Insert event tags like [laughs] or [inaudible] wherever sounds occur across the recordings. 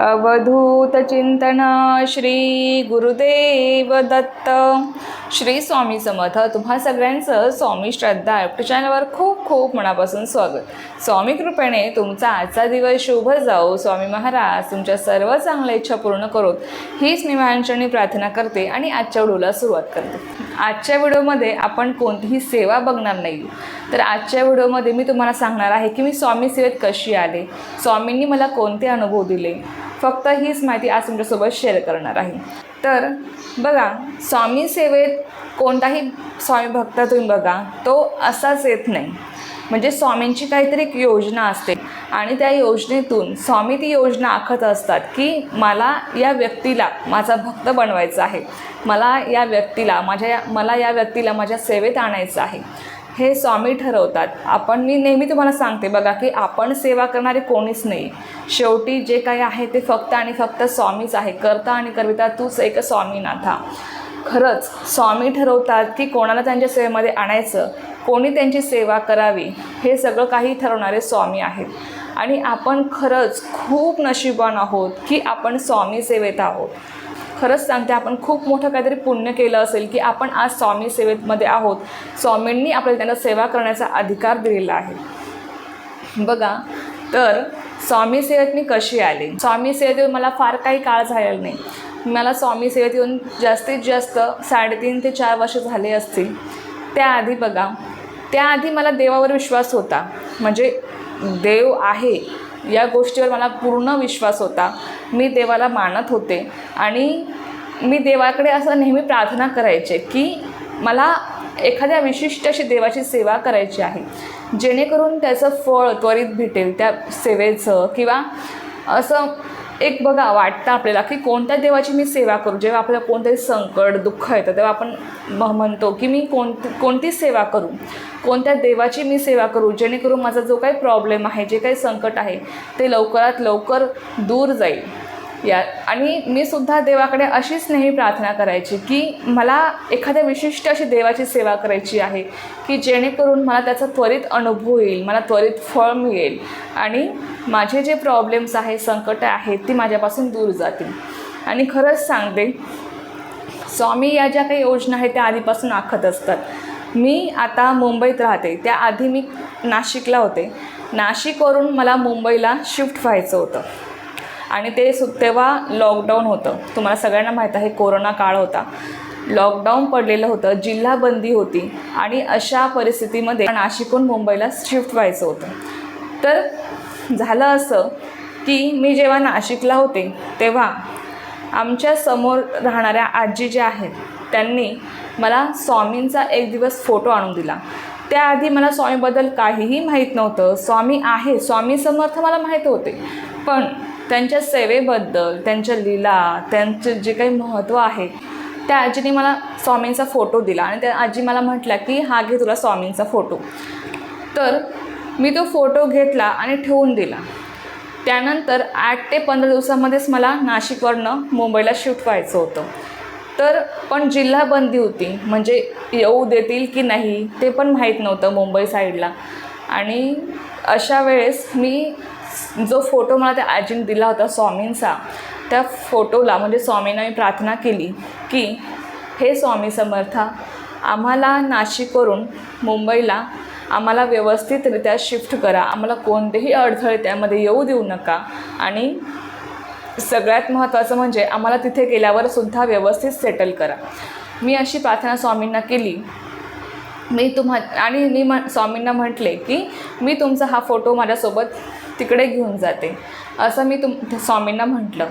अवधूत चिंतन श्री गुरुदेव दत्त. श्री स्वामी समर्थ. तुम्हा सगळ्यांचं स्वामी श्रद्धा युट्यूब चॅनलवर खूप खूप मनापासून स्वागत. स्वामी कृपेने तुमचा आजचा दिवस शुभ जाऊ स्वामी महाराज तुमच्या सर्व चांगल्या इच्छा पूर्ण करोत. हीच मी महाराजांनी प्रार्थना करते आणि आजच्या व्हिडिओला सुरुवात करते. आजच्या व्हिडिओमध्ये आपण कोणतीही सेवा बघणार नाही. तर आजच्या व्हिडिओमध्ये मी तुम्हाला सांगणार आहे की मी स्वामी सेवेत कशी आले? स्वामींनी मला कोणते अनुभव दिले? फक्त हीच माहिती आज तुमच्यासोबत शेअर करणार आहे. तर बघा स्वामी सेवेत कोणताही स्वामी भक्त तुम्ही बघा तो असाच येत नाही. म्हणजे स्वामींची काहीतरी एक योजना असते आणि त्या योजनेतून स्वामी ती योजना आखत असतात की मला या व्यक्तीला माझा भक्त बनवायचा आहे. मला या व्यक्तीला माझ्या या मला या व्यक्तीला माझ्या सेवेत आणायचं आहे. हे स्वामी ठरवतात. आपण मी नेहमी तुम्हाला सांगते बघा की आपण सेवा करणारे कोणीच नाही. शेवटी जे काही आहे ते फक्त आणि फक्त स्वामीच आहे. करता आणि करविता तूच एक स्वामीनाथा खरंच स्वामी ठरवतात की कोणाला त्यांच्या सेवेमध्ये आणायचं कोणी त्यांची सेवा करावी हे सगळं काही ठरवणारे स्वामी आहेत. आणि आपण खरंच खूप नशिबान आहोत की आपण स्वामी सेवेत आहोत. खरंच सांगते आपण खूप मोठं काहीतरी पुण्य केलं असेल की आपण आज स्वामी सेवेमध्ये आहोत. स्वामींनी आपल्याला त्यांना सेवा करण्याचा अधिकार दिलेला आहे. बघा तर स्वामी सेवेत मी कशी आले? स्वामी सेवेत येऊन मला फार काही काळ झालेला नाही. मला स्वामी सेवेत येऊन जास्तीत जास्त साडेतीन ते चार वर्ष झाले असतील. त्याआधी बघा त्याआधी मला देवावर विश्वास होता. म्हणजे देव आहे या गोष्टीवर मला पूर्ण विश्वास होता. मी देवाला मानत होते आणि मी देवाकडे असं नेहमी प्रार्थना करायचे की मला एखाद्या विशिष्ट अशी देवाची सेवा करायची आहे. जेणेकरून त्याचं फळ त्वरित भेटेल त्या सेवेचं किंवा असं एक बघा वाटतं आपल्याला की कोणत्या देवाची मी सेवा करू? जेव्हा आपल्याला कोणतरी संकट दुःख येतं तेव्हा आपण म म्हणतो की मी कोणती कोणती सेवा करू? कोणत्या देवाची मी सेवा करू? जेणेकरून माझा जो काही प्रॉब्लेम आहे जे काही संकट आहे ते लवकरात लवकर दूर जाईल. या आणि मी सुद्धा देवाकडे अशीच नेहमी प्रार्थना करायची की मला एखाद्या विशिष्ट अशी देवाची सेवा करायची आहे की जेणेकरून मला त्याचा त्वरित अनुभव येईल मला त्वरित फळ मिळेल आणि माझे जे प्रॉब्लेम्स आहे संकट आहेत ती माझ्यापासून दूर जातील. आणि खरंच सांगते स्वामी या ज्या काही योजना आहेत त्या आधीपासून आखत असतात. मी आता मुंबईत राहते त्याआधी मी नाशिकला होते. नाशिकवरून मला मुंबईला शिफ्ट व्हायचं होतं. आणि ते सु तेव्हा लॉकडाऊन होतं. तुम्हाला सगळ्यांना माहीत आहे कोरोना काळ होता. लॉकडाऊन पडलेलं होतं जिल्हाबंदी होती. आणि अशा परिस्थितीमध्ये नाशिकहून मुंबईला शिफ्ट व्हायचं होतं. तर झालं असं की मी जेव्हा नाशिकला होते तेव्हा आमच्यासमोर राहणाऱ्या आजी ज्या आहेत त्यांनी मला स्वामींचा एक दिवस फोटो आणून दिला. त्याआधी मला स्वामीबद्दल काहीही माहीत नव्हतं. स्वामी आहे स्वामी समर्थ मला माहीत होते. पण त्यांच्या सेवेबद्दल त्यांच्या लीला त्यांचं जे काही महत्त्व आहे त्या आजीने मला स्वामींचा फोटो दिला आणि त्या आजी मला म्हटल्या की हा घे तुला स्वामींचा फोटो. तर मी तो फोटो घेतला आणि ठेवून दिला. त्यानंतर आठ ते पंधरा दिवसामध्येच मला नाशिकवरनं मुंबईला शिफ्ट व्हायचं होतं. तर पण जिल्हा बंदी होती म्हणजे येऊ देतील की नाही ते पण माहीत नव्हतं मुंबई साईडला. आणि अशा वेळेस मी जो फोटो मला त्या आजीने दिला होता स्वामींचा त्या फोटोला म्हणजे स्वामींना मी प्रार्थना केली की हे स्वामी समर्था आम्हाला नाशिकवरून मुंबईला आम्हाला व्यवस्थितरित्या शिफ्ट करा. आम्हाला कोणतेही अडथळे त्यामध्ये येऊ देऊ नका. आणि सगळ्यात महत्त्वाचं म्हणजे आम्हाला तिथे गेल्यावर सुद्धा व्यवस्थित सेटल करा. मी अशी प्रार्थना स्वामींना केली. मी तुम्हा आणि मी म स्वामींना म्हटले की मी तुमचा हा फोटो माझ्यासोबत तिकडे घेऊन जाते. असं मी तुम स्वामींना म्हटलं.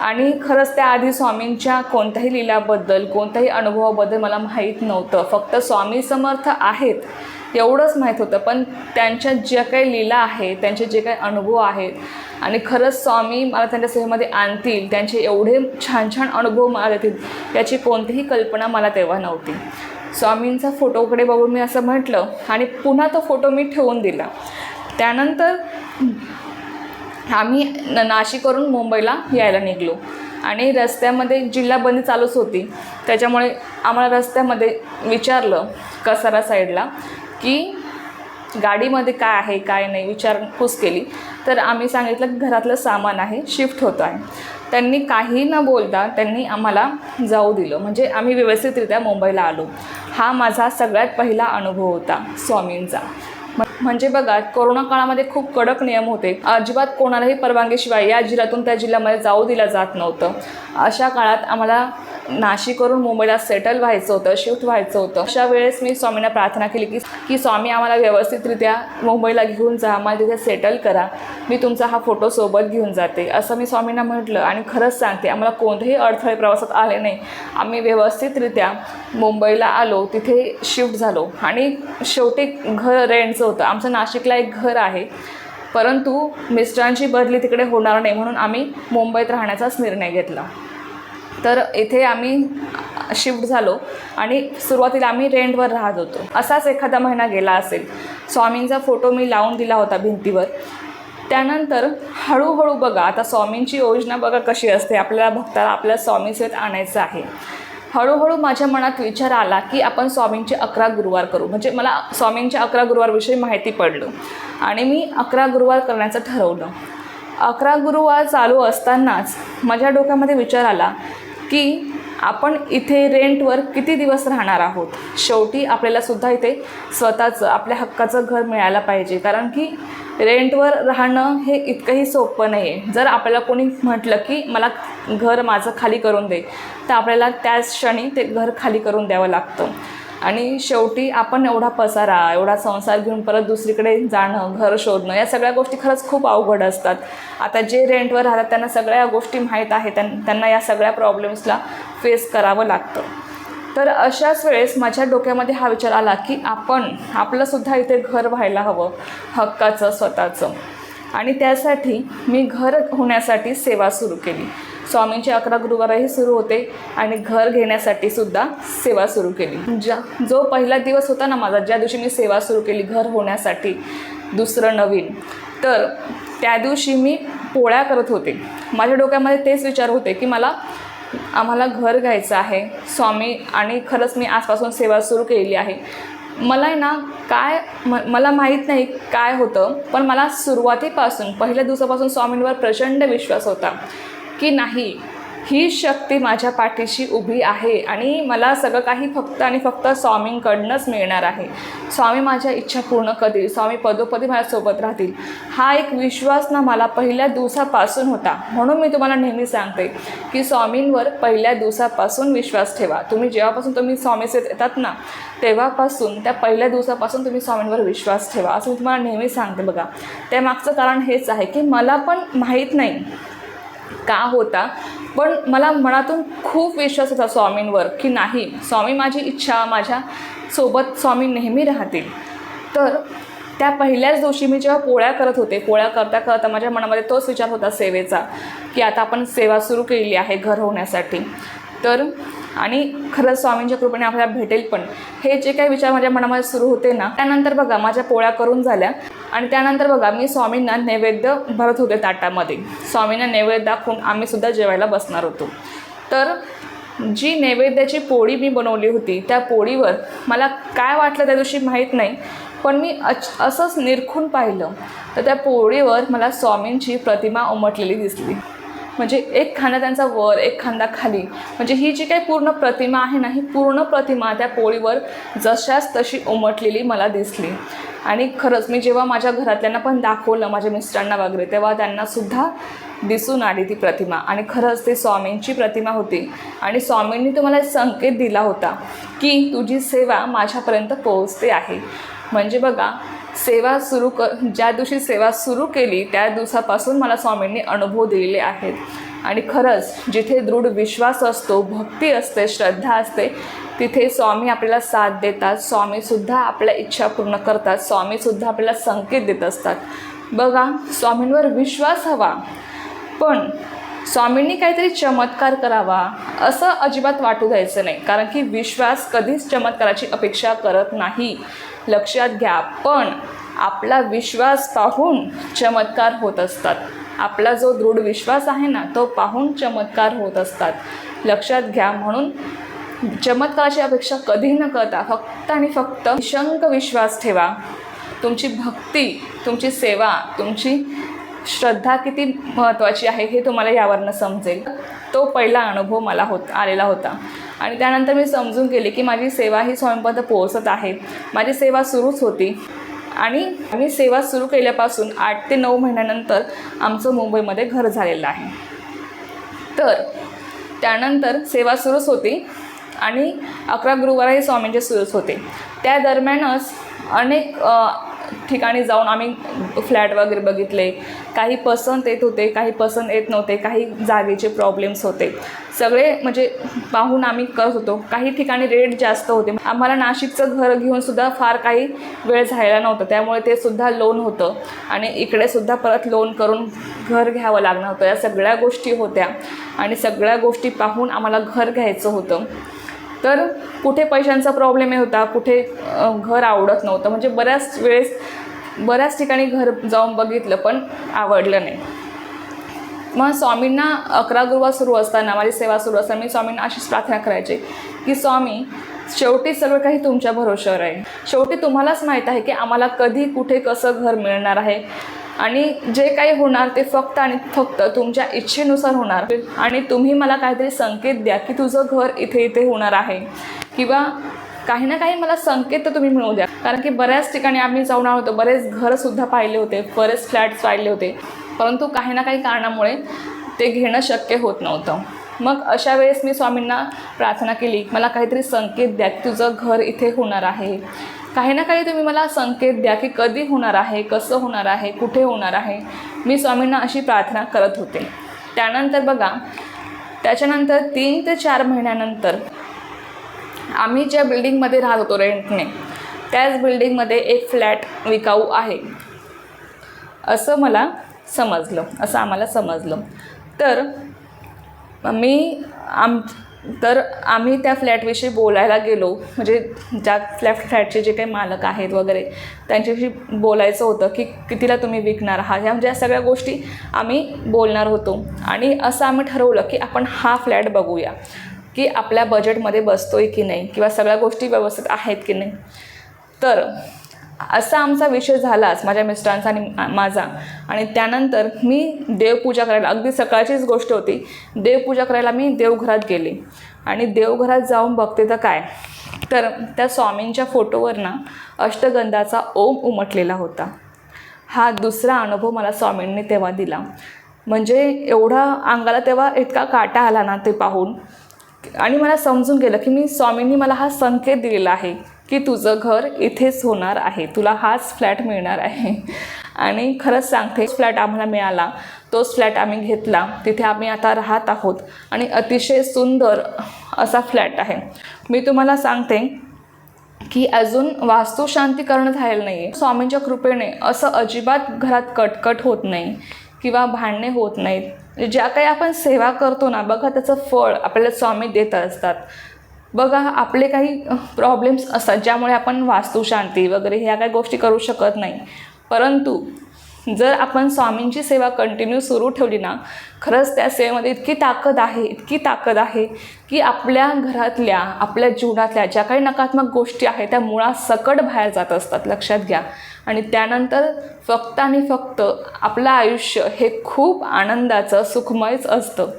आणि खरंच त्याआधी स्वामींच्या कोणत्याही लिलाबद्दल कोणत्याही अनुभवाबद्दल मला माहीत नव्हतं. फक्त स्वामी समर्थ आहेत एवढंच माहीत होतं. पण त्यांच्या ज्या काही लीला आहेत त्यांचे जे काही अनुभव आहेत आणि खरंच स्वामी मला त्यांच्या सेवेमध्ये आणतील त्यांचे एवढे छान छान अनुभव मला देतील याची कोणतीही कल्पना मला तेव्हा नव्हती. स्वामींचा फोटोकडे बघून मी असं म्हटलं आणि पुन्हा तो फोटो मी ठेवून दिला. त्यानंतर आम्ही न नाशिकवरून मुंबईला यायला निघलो. आणि रस्त्यामध्ये जिल्हाबंदी चालूच होती. त्याच्यामुळे आम्हाला रस्त्यामध्ये विचारलं कसारा साईडला की गाडीमध्ये काय आहे काय नाही विचारपूस केली. तर आम्ही सांगितलं की घरातलं सामान आहे शिफ्ट होतं आहे. त्यांनी काही न बोलता त्यांनी आम्हाला जाऊ दिलं. म्हणजे आम्ही व्यवस्थितरित्या मुंबईला आलो. हा माझा सगळ्यात पहिला अनुभव होता स्वामींचा. म्हणजे बघा कोरोना काळामध्ये खूप कडक नियम होते. अजिबात कोणालाही परवानगीशिवाय या जिल्ह्यातून त्या जिल्ह्यामध्ये जाऊ दिलं जात नव्हतं. अशा काळात आम्हाला नाशिकवरून मुंबईला सेटल व्हायचं होतं शिफ्ट व्हायचं होतं. अशा वेळेस मी स्वामींना प्रार्थना केली की की स्वामी आम्हाला व्यवस्थितरित्या मुंबईला घेऊन जा आम्हाला तिथे सेटल करा. मी तुमचा हा फोटो सोबत घेऊन जाते. असं मी स्वामींना म्हटलं आणि खरंच सांगते आम्हाला कोणतेही अडथळे प्रवासात आले नाही. आम्ही व्यवस्थितरित्या मुंबईला आलो तिथे शिफ्ट झालो. आणि शेवटी घर रेंटचं होतं. आमचं नाशिकला एक घर आहे. परंतु मिस्टरांची बदली तिकडे होणार नाही म्हणून आम्ही मुंबईत राहण्याचाच निर्णय घेतला. तर इथे आम्ही शिफ्ट झालो आणि सुरुवातीला आम्ही रेंटवर राहत होतो. असाच एखादा महिना गेला असेल. स्वामींचा फोटो मी लावून दिला होता भिंतीवर. त्यानंतर हळूहळू बघा आता स्वामींची योजना बघा कशी असते. आपल्याला भक्ताला आपल्या स्वामीसहित आणायचं आहे. हळूहळू माझ्या मनात विचार आला की आपण स्वामींचे अकरा गुरुवार करू. म्हणजे मला स्वामींच्या अकरा गुरुवारविषयी माहिती पडलं आणि मी अकरा गुरुवार करण्याचं ठरवलं. अकरा गुरुवार चालू असतानाच माझ्या डोक्यामध्ये विचार आला की आपण इथे रेंटवर किती दिवस राहणार आहोत? शेवटी आपल्यालासुद्धा इथे स्वतःचं आपल्या हक्काचं घर मिळायला पाहिजे. कारण की रेंटवर राहणं हे इतकंही सोपं नाही आहे जर आपल्याला कोणी म्हटलं की मला घर माझं खाली करून दे तर आपल्याला त्याच क्षणी ते घर खाली करून द्यावं लागतं. आणि शेवटी आपण एवढा पसारा एवढा संसार घेऊन परत दुसरीकडे जाणं घर शोधणं या सगळ्या गोष्टी खरंच खूप अवघड असतात. आता जे रेंटवर राहतात त्यांना सगळ्या गोष्टी माहीत आहे त्यां त्यांना या सगळ्या प्रॉब्लेम्सला फेस करावं लागतं. तर अशाच वेळेस माझ्या डोक्यामध्ये हा विचार आला की आपण आपलंसुद्धा इथे घर व्हायला हवं हक्काचं स्वतःचं. आणि त्यासाठी मी घर होण्यासाठी सेवा सुरू केली. स्वामींचे अकरा गुरुवारही सुरू होते आणि घर घेण्यासाठी सुद्धा सेवा सुरू केली. ज्या जो पहिला दिवस होता ना माझा ज्या दिवशी मी सेवा सुरू केली घर होण्यासाठी दुसरं नवीन तर त्या दिवशी मी पोळ्या करत होते. माझ्या डोक्यामध्ये तेच विचार होते की मला आम्हाला घर घ्यायचं आहे. स्वामी आणि खरंच मी आजपासून सेवा सुरू केलेली आहे. मला आहे ना काय म मला माहीत नाही काय होतं पण मला सुरुवातीपासून पहिल्या दिवसापासून स्वामींवर प्रचंड विश्वास होता. की नाही ही शक्ती माझ्या पाठीशी उभी आहे आणि मला सगळं काही फक्त आणि फक्त स्वामींकडनंच मिळणार आहे. स्वामी माझ्या इच्छा पूर्ण करतील स्वामी पदोपदी माझ्यासोबत राहतील. हा एक विश्वास ना मला पहिल्या दिवसापासून होता. म्हणून मी तुम्हाला नेहमी सांगते की स्वामींवर पहिल्या दिवसापासून विश्वास ठेवा. तुम्ही जेव्हापासून तुम्ही स्वामीसेत येतात ना तेव्हापासून त्या पहिल्या दिवसापासून तुम्ही स्वामींवर विश्वास ठेवा. असं मी तुम्हाला नेहमी सांगते बघा. त्यामागचं कारण हेच आहे की मला पण माहीत नाही का होता? पण मला मनातून खूप विश्वास होता स्वामींवर की नाही स्वामी माझी इच्छा माझ्या सोबत स्वामी नेहमी राहतील. तर त्या पहिल्याच दिवशी मी जेव्हा पोळ्या करत होते पोळ्या करता करता माझ्या मनामध्ये तोच विचार होता सेवेचा की आता आपण सेवा सुरू केलेली आहे घर होण्यासाठी. तर आणि खरंच स्वामींच्या कृपेने आपल्याला भेटेल पण. हे जे काही विचार माझ्या मनामध्ये सुरू होते ना त्यानंतर बघा माझ्या पोळ्या करून झाल्या. आणि त्यानंतर बघा मी स्वामींना नैवेद्य भरत होते ताटामध्ये. स्वामींना नैवेद्य दाखवून आम्हीसुद्धा जेवायला बसणार होतो. तर जी नैवेद्याची पोळी मी बनवली होती त्या पोळीवर मला काय वाटलं त्या दिवशी माहीत नाही पण मी अच असंच निरखून पाहिलं. तर त्या पोळीवर मला स्वामींची प्रतिमा उमटलेली दिसली. म्हणजे एक खांदा त्यांचा वर एक खांदा खाली. म्हणजे ही जी काही पूर्ण प्रतिमा आहे ना ही पूर्ण प्रतिमा त्या पोळीवर जशाच तशी उमटलेली मला दिसली. आणि खरंच मी जेव्हा माझ्या घरातल्यांना पण दाखवलं माझ्या मिस्टरांना वगैरे तेव्हा त्यांनासुद्धा दिसून आली ती प्रतिमा. आणि खरंच ते स्वामींची प्रतिमा होती. आणि स्वामींनी तुम्हाला संकेत दिला होता की तुझी सेवा माझ्यापर्यंत पोहोचते आहे. म्हणजे बघा सेवा सुरू क ज्या दिवशी सेवा सुरू केली त्या दिवसापासून मला स्वामींनी अनुभव दिलेले आहेत. आणि खरंच जिथे दृढ विश्वास असतो भक्ती असते श्रद्धा असते तिथे स्वामी आपल्याला साथ देतात. स्वामीसुद्धा आपल्या इच्छा पूर्ण करतात. स्वामीसुद्धा आपल्याला संकेत देत असतात. बघा स्वामींवर विश्वास हवा. पण स्वामींनी काहीतरी चमत्कार करावा असं अजिबात वाटू द्यायचं नाही. कारण की विश्वास कधीच चमत्काराची अपेक्षा करत नाही. लक्षात घ्या पण आपला विश्वास पाहून चमत्कार होत असतात. आपला जो दृढ विश्वास आहे ना तो पाहून चमत्कार होत असतात. लक्षात घ्या म्हणून चमत्काराची अपेक्षा कधी न करता फक्त आणि फक्त निशंक विश्वास ठेवा. तुमची भक्ती तुमची सेवा तुमची श्रद्धा किती महत्त्वाची आहे हे तुम्हाला यावरनं समजेल. तो पहिला अनुभव मला होत आलेला होता. आणि त्यानंतर मी समजून गेले की माझी सेवा ही स्वयंपर्यंत पोहोचत आहे. माझी सेवा सुरूच होती. आणि मी सेवा सुरू केल्यापासून आठ ते नऊ महिन्यानंतर आमचं मुंबईमध्ये घर झालेलं आहे. तर त्यानंतर सेवा सुरूच होती आणि अकरा गुरुवारही स्वामींचे सुरूच होते. त्या दरम्यानच अनेक ठिकाणी जाऊन आम्ही फ्लॅट वगैरे बघितले. काही पसंत येत होते काही पसंत येत नव्हते काही जागेचे प्रॉब्लेम्स होते. सगळे म्हणजे पाहून आम्ही करत होतो. काही ठिकाणी रेट जास्त होते. आम्हाला नाशिकचं घर घेऊन सुद्धा फार काही वेळ झालेला नव्हता. त्यामुळे ते सुद्धा लोन होतं. आणि इकडेसुद्धा परत लोन करून घर घ्यावं लागणार होतं. या सगळ्या गोष्टी होत्या. आणि सगळ्या गोष्टी पाहून आम्हाला घर घ्यायचं होतं. तर कुठे पैशांचा प्रॉब्लेम येत होता कुठे घर आवडत नव्हतं. म्हणजे बऱ्याच वेळेस बऱ्याच ठिकाणी घर जाऊन बघितलं पण आवडलं नाही. मग स्वामींना अकरा गुरुवार सुरू असताना माझी सेवा सुरू असताना मी स्वामींना अशीच प्रार्थना करायची की स्वामी शेवटी सगळं काही तुमच्या भरोश्यावर आहे. शेवटी तुम्हालाच माहीत आहे की आम्हाला कधी कुठे कसं घर मिळणार आहे? आणि जे काही होणार ते फक्त आणि फक्त तुमच्या इच्छेनुसार होणार. आणि तुम्ही मला काहीतरी संकेत द्या की तुझं घर इथे इथे होणार आहे. किंवा काही ना काही मला संकेत तर तुम्ही मिळवू द्या. कारण की बऱ्याच ठिकाणी आम्ही जाऊन आलो होतो बरेच घरसुद्धा पाहिले होते बरेच फ्लॅट्स पाहिले होते. परंतु काही ना काही कारणामुळे ते घेणं शक्य होत नव्हतं. मग अशा वेळेस मी स्वामींना प्रार्थना केली मला काहीतरी संकेत द्या की तुझं घर इथे होणार आहे. काही ना काही तुम्ही मला संकेत द्या की कधी होणार आहे कसं होणार आहे कुठे होणार आहे. मी स्वामींना अशी प्रार्थना करत होते. त्यानंतर बघा त्याच्यानंतर तीन ते चार महिन्यानंतर आम्ही ज्या बिल्डिंगमध्ये राहत होतो रेंटने त्याच बिल्डिंगमध्ये एक फ्लॅट विकाऊ आहे. असं मला समजलं असं आम्हाला समजलं. तर मी आम तर आम्ही त्या फ्लॅटविषयी बोलायला गेलो. म्हणजे ज्या फ्लॅट फ्लॅटचे जे काही मालक आहेत वगैरे त्यांच्याशी बोलायचं होतं की कितीला तुम्ही विकणार आहात? ह्या म्हणजे या सगळ्या गोष्टी आम्ही बोलणार होतो. आणि असं आम्ही ठरवलं की आपण हा फ्लॅट बघूया की आपल्या बजेटमध्ये बसतोय की नाही? किंवा सगळ्या गोष्टी व्यवस्थित आहेत की नाही? तर असा आमचा विषय झालाच माझ्या मिस्टरांचा आणि मा- माझा. आणि त्यानंतर मी देवपूजा करायला अगदी सकाळचीच गोष्ट होती. देवपूजा करायला मी देवघरात गेले. आणि देवघरात जाऊन बघते तर काय? तर त्या स्वामींच्या फोटोवर ना अष्टगंधाचा ओम उमटलेला होता. हा दुसरा अनुभव मला स्वामींनी तेव्हा दिला. म्हणजे एवढा अंगाला तेव्हा इतका काटा आला ना ते पाहून. आणि मला समजून गेलं की मी स्वामींनी मला हा संकेत दिलेला आहे. की तुझं घर इथेच होणार आहे. तुला हाच फ्लॅट मिळणार आहे. आणि खरंच सांगते फ्लॅट आम्हाला मिळाला तोच फ्लॅट आम्ही घेतला. तिथे आम्ही आता राहत आहोत. आणि अतिशय सुंदर असा फ्लॅट आहे. मी तुम्हाला सांगते की अजून वास्तुशांतीकरण झालेलं नाही आहे स्वामींच्या कृपेने असं अजिबात घरात कटकट होत नाही किंवा भांडणे होत नाहीत. ज्या काही आपण सेवा करतो ना बघा त्याचं फळ आपल्याला स्वामी देत असतात. बघा आपले काही प्रॉब्लेम्स असतात ज्यामुळे आपण वास्तुशांती वगैरे ह्या काही गोष्टी करू शकत नाही. परंतु जर आपण स्वामींची सेवा कंटिन्यू सुरू ठेवली ना खरंच त्या सेवेमध्ये इतकी ताकद आहे इतकी ताकद आहे की आपल्या घरातल्या आपल्या जीवनातल्या ज्या काही नकारात्मक गोष्टी आहेत त्या मुळासकट बाहेर जात असतात लक्षात घ्या. आणि त्यानंतर फक्त आणि फक्त आपलं आयुष्य हे खूप आनंदाचं सुखमयच असतं.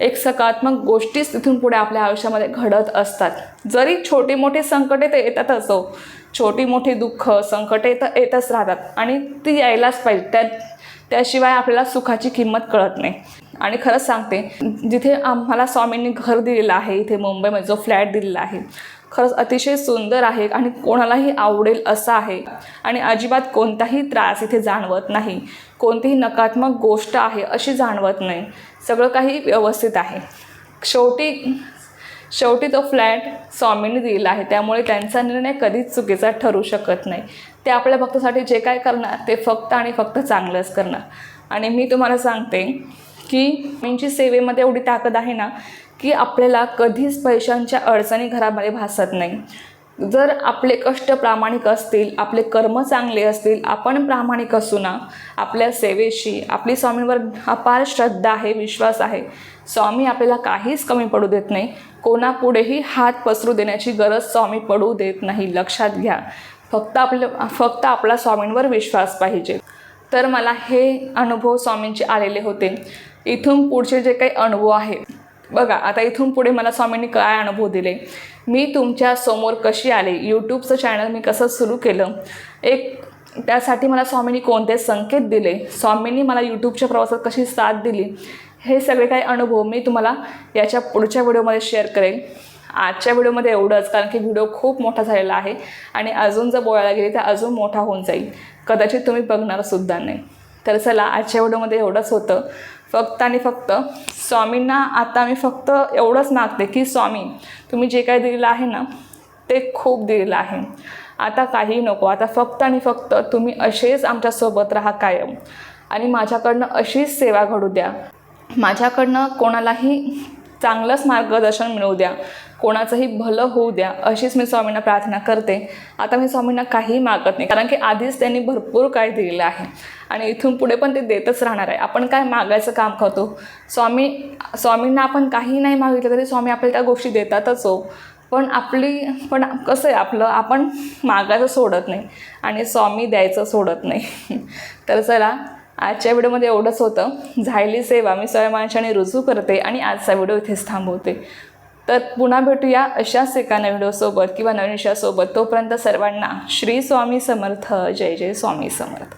एक सकारात्मक गोष्टीच तिथून पुढे आपल्या आयुष्यामध्ये घडत असतात. जरी छोटी मोठी संकटे ते येतात असो छोटी मोठी दुःख संकटे तर येतच राहतात. आणि ती यायलाच पाहिजे. त्या त्याशिवाय आपल्याला सुखाची किंमत कळत नाही. आणि खरंच सांगते जिथे आम्हाला स्वामींनी घर दिलेलं आहे इथे मुंबईमध्ये जो फ्लॅट दिलेला आहे खरंच अतिशय सुंदर आहे आणि कोणालाही आवडेल असं आहे. आणि अजिबात कोणताही त्रास इथे जाणवत नाही. कोणतीही नकारात्मक गोष्ट आहे अशी जाणवत नाही. सगळं काही व्यवस्थित आहे. शेवटी शेवटी तो फ्लॅट स्वामींनी दिलेला आहे. त्यामुळे त्यांचा निर्णय कधीच चुकीचा ठरू शकत नाही. ते आपल्या भक्तासाठी जे काय करणार ते फक्त आणि फक्त चांगलंच करणार. आणि मी तुम्हाला सांगते की मींची सेवेमध्ये एवढी ताकद आहे ना की आपल्याला कधीच पैशांच्या अडचणी घरामध्ये भासत नाही. जर आपले कष्ट प्रामाणिक असतील आपले कर्म चांगले असतील आपण प्रामाणिक असू ना. आपल्या सेवेशी आपली स्वामींवर अपार श्रद्धा आहे विश्वास आहे. स्वामी आपल्याला काहीच कमी पडू देत नाही. कोणापुढेही हात पसरू देण्याची गरज स्वामी पडू देत नाही. लक्षात घ्या. फक्त आपलं फक्त आपला स्वामींवर विश्वास पाहिजे. तर मला हे अनुभव स्वामींचे आलेले होते. इथून पुढचे जे काही अनुभव आहे बघा आता इथून पुढे मला स्वामींनी काय अनुभव दिले? मी तुमच्यासमोर कशी आले? यूट्यूबचं चॅनल मी कसं सुरू केलं? एक त्यासाठी मला स्वामींनी कोणते संकेत दिले? स्वामींनी मला यूट्यूबच्या प्रवासात कशी साथ दिली? हे सगळे काही अनुभव मी तुम्हाला याच्या पुढच्या व्हिडिओमध्ये शेअर करेन आजच्या व्हिडिओमध्ये एवढंच कारण की व्हिडिओ खूप मोठा झालेला आहे आणि अजून जर बोलायला गेली तर अजून मोठा होऊन जाईल. कदाचित तुम्ही बघणारसुद्धा नाही. तर चला आजच्या व्हिडिओमध्ये एवढंच होतं. फक्त आणि फक्त स्वामींना आता मी फक्त एवढंच मागते की स्वामी तुम्ही जे काही दिलेलं आहे ना ते खूप दिलेलं आहे. आता काही नको आता फक्त आणि फक्त तुम्ही असेच आमच्यासोबत राहा कायम. आणि माझ्याकडनं अशीच सेवा घडू द्या. माझ्याकडनं कोणालाही चांगलंच मार्गदर्शन मिळू द्या. कोणाचंही भलं होऊ द्या अशीच मी स्वामींना प्रार्थना करते. आता मी स्वामींना काही मागत नाही कारण की आधीच त्यांनी भरपूर काय दिलेलं आहे. आणि इथून पुढे पण ते देतच राहणार आहे. आपण काय मागायचं काम करतो? स्वामी स्वामींना आपण काही नाही मागितलं तरी स्वामी आपल्याला त्या गोष्टी देतातच हो. पण आपली पण कसं आहे आपलं? आपण मागायचं सोडत नाही आणि स्वामी द्यायचं सोडत नाही. [laughs] तर चला आजच्या व्हिडिओमध्ये एवढंच होतं. झायली सेवा मी स्वयंमानशाने रुजू करते आणि आजचा व्हिडिओ इथेच थांबवते. तर पुन्हा भेटूया अशाच एका नवीन व्हिडिओसोबत किंवा नवीन विषयासोबत तोपर्यंत सर्वांना श्री स्वामी समर्थ. जय जय स्वामी समर्थ.